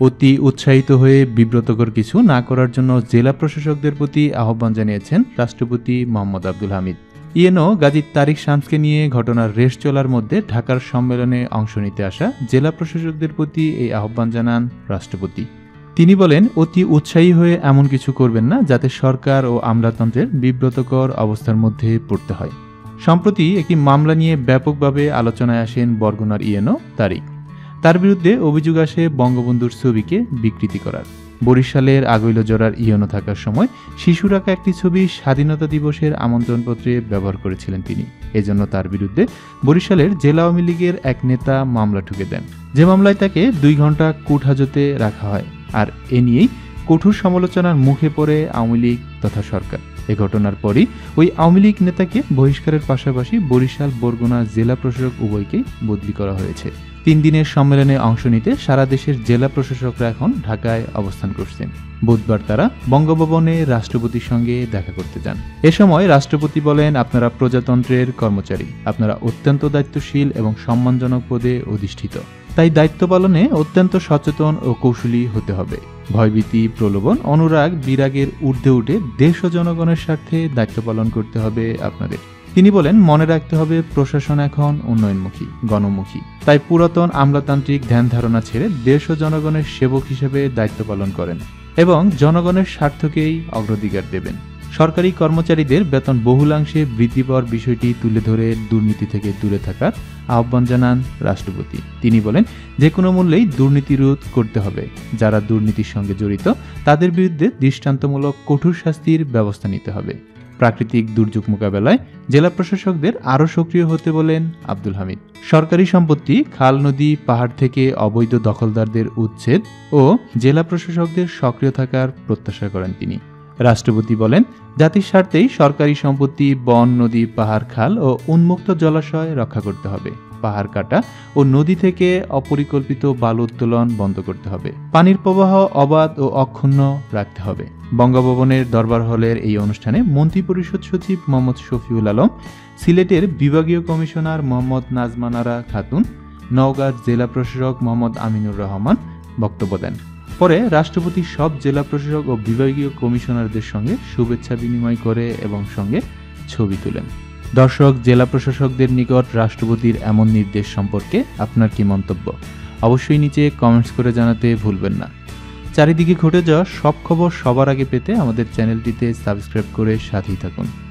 অতি উৎসাহিত হয়ে বিব্রতকর কিছু না করার জন্য জেলা প্রশাসকদের প্রতি আহ্বান জানিয়েছেন রাষ্ট্রপতি মোহাম্মদ আব্দুল হামিদ। ইয়েনো গাজী তারিক শামসকে নিয়ে ঘটনার রেশ চলার মধ্যে ঢাকার সম্মেলনে অংশ নিতে আসা জেলা প্রশাসকদের প্রতি এই আহ্বান জানান রাষ্ট্রপতি। তিনি বলেন, অতি উৎসাহী হয়ে এমন কিছু করবেন না, যাতে সরকার ও আমলাতন্ত্রের বিব্রতকর অবস্থার মধ্যে পড়তে হয়। সম্প্রতি একটি মামলা নিয়ে ব্যাপকভাবে আলোচনায় আসেন বরগুনার ইয়েনো তারিক। তার বিরুদ্ধে অভিযোগ আসে বঙ্গবন্ধুর ছবিকে বিকৃতি করার। বরিশালের আগৈল জোড়ার ইয়নো থাকার সময় শিশুর আঁকা একটি ছবি স্বাধীনতা দিবসের আমন্ত্রণপত্রে ব্যবহার করেছিলেন তিনি। এজন্য তার বিরুদ্ধে বরিশালের জেলা আওয়ামী লীগের এক নেতা মামলা ঠুকে দেন। যে মামলায় তাকে দুই ঘণ্টা কুটহাজতে রাখা হয়, আর এ নিয়েই কঠোর সমালোচনার মুখে পড়ে আওয়ামী লীগ তথা সরকার। এ ঘটনার পরই ওই আওয়ামী লীগ নেতাকে বহিষ্কারের পাশাপাশি বরিশাল, বরগুনা জেলা প্রশাসক উভয়কেই বদলি করা হয়েছে। তিন দিনের সম্মেলনে অংশ নিতে সারা দেশের জেলা প্রশাসকরা এখন ঢাকায় অবস্থান করছেন। বুধবার তারা বঙ্গভবনে রাষ্ট্রপতির সঙ্গে দেখা করতে যান। এ সময় রাষ্ট্রপতি বলেন, আপনারা প্রজাতন্ত্রের কর্মচারী। আপনারা অত্যন্ত দায়িত্বশীল এবং সম্মানজনক পদে অধিষ্ঠিত। তাই দায়িত্ব পালনে অত্যন্ত সচেতন ও কৌশলী হতে হবে। ভয়ভীতি, প্রলোভন, অনুরাগ, বিরাগের ঊর্ধ্বে উঠে দেশ ও জনগণের স্বার্থে দায়িত্ব পালন করতে হবে আপনাদের। তিনি বলেন, মনে রাখতে হবে, প্রশাসন এখন উন্নয়নমুখী, গণমুখী। তাই পুরাতন আমলাতান্ত্রিক ধ্যান ধারণা ছেড়ে দেশ ও জনগণের সেবক হিসেবে দায়িত্ব পালন করেন এবং জনগণের স্বার্থকেই অগ্রাধিকার দেবেন। সরকারি কর্মচারীদের বেতন বহুলাংশে বৃদ্ধি পাওয়ার বিষয়টি তুলে ধরে দুর্নীতি থেকে দূরে থাকার আহ্বান জানান রাষ্ট্রপতি। তিনি বলেন, যে কোনো মূল্যেই দুর্নীতি রোধ করতে হবে। যারা দুর্নীতির সঙ্গে জড়িত, তাদের বিরুদ্ধে দৃষ্টান্তমূলক কঠোর শাস্তির ব্যবস্থা নিতে হবে। প্রাকৃতিক দুর্যোগ মোকাবেলায় জেলা প্রশাসকদের আরও সক্রিয় হতে বলেন আব্দুল হামিদ। সরকারি সম্পত্তি, খাল, নদী, পাহাড় থেকে অবৈধ দখলদারদের উচ্ছেদ ও জেলা প্রশাসকদের সক্রিয় থাকার প্রত্যাশা করেন তিনি। রাষ্ট্রপতি বলেন, জাতির স্বার্থেই সরকারি সম্পত্তি, বন, নদী, পাহাড়, খাল ও উন্মুক্ত জলাশয় রক্ষা করতে হবে। পাহাড় কাটা ও নদী থেকে অপরিকল্পিত বালু উত্তোলন বন্ধ করতে হবে। পানির প্রবাহ অবাধ ও অক্ষুণ্ণ রাখতে হবে। বঙ্গভবনের দরবার হলের এই অনুষ্ঠানে মন্ত্রিপরিষদ সচিব মোহাম্মদ শফিউল আলম, সিলেটের বিভাগীয় কমিশনার মোহাম্মদ নাজমানারা খাতুন, নওগাঁর জেলা প্রশাসক মোহাম্মদ আমিনুর রহমান বক্তব্য দেন। পরে রাষ্ট্রপতি সব জেলা প্রশাসক ও বিভাগীয় কমিশনারদের সঙ্গে শুভেচ্ছা বিনিময় করে এবং সঙ্গে ছবি তোলেন। দর্শক, জেলা প্রশাসকদের নিকট রাষ্ট্রপতির এমন নির্দেশ সম্পর্কে আপনার কি মন্তব্য? অবশ্যই নিচে কমেন্টস করে জানাতে ভুলবেন না। চারিদিকে ঘটে যাওয়া সব খবর সবার আগে পেতে আমাদের চ্যানেলটিতে সাবস্ক্রাইব করে সাথেই থাকুন।